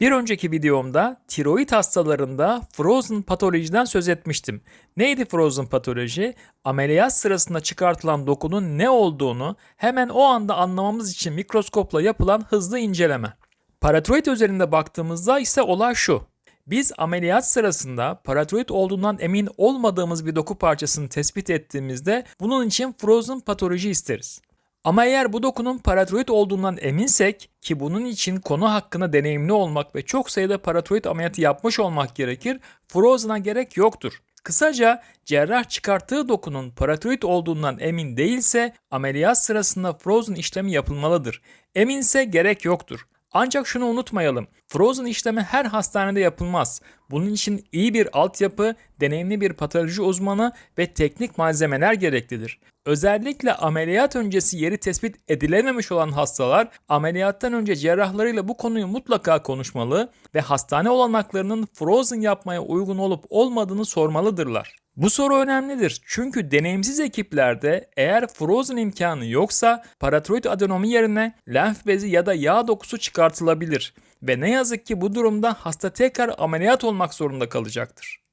Bir önceki videomda tiroid hastalarında frozen patolojiden söz etmiştim. Neydi frozen patoloji? Ameliyat sırasında çıkartılan dokunun ne olduğunu hemen o anda anlamamız için mikroskopla yapılan hızlı inceleme. Paratiroid üzerinde baktığımızda ise olay şu. Biz ameliyat sırasında paratiroid olduğundan emin olmadığımız bir doku parçasını tespit ettiğimizde bunun için frozen patoloji isteriz. Ama eğer bu dokunun paratiroid olduğundan eminsek ki bunun için konu hakkında deneyimli olmak ve çok sayıda paratiroid ameliyatı yapmış olmak gerekir, frozen'a gerek yoktur. Kısaca cerrah çıkarttığı dokunun paratiroid olduğundan emin değilse ameliyat sırasında frozen işlemi yapılmalıdır. Eminse gerek yoktur. Ancak şunu unutmayalım. Frozen işlemi her hastanede yapılmaz. Bunun için iyi bir altyapı, deneyimli bir patoloji uzmanı ve teknik malzemeler gereklidir. Özellikle ameliyat öncesi yeri tespit edilememiş olan hastalar ameliyattan önce cerrahlarıyla bu konuyu mutlaka konuşmalı ve hastane olanaklarının frozen yapmaya uygun olup olmadığını sormalıdırlar. Bu soru önemlidir çünkü deneyimsiz ekiplerde eğer frozen imkanı yoksa paratiroid adenomi yerine lenf bezi ya da yağ dokusu çıkartılabilir ve ne yazık ki bu durumda hasta tekrar ameliyat olmak zorunda kalacaktır.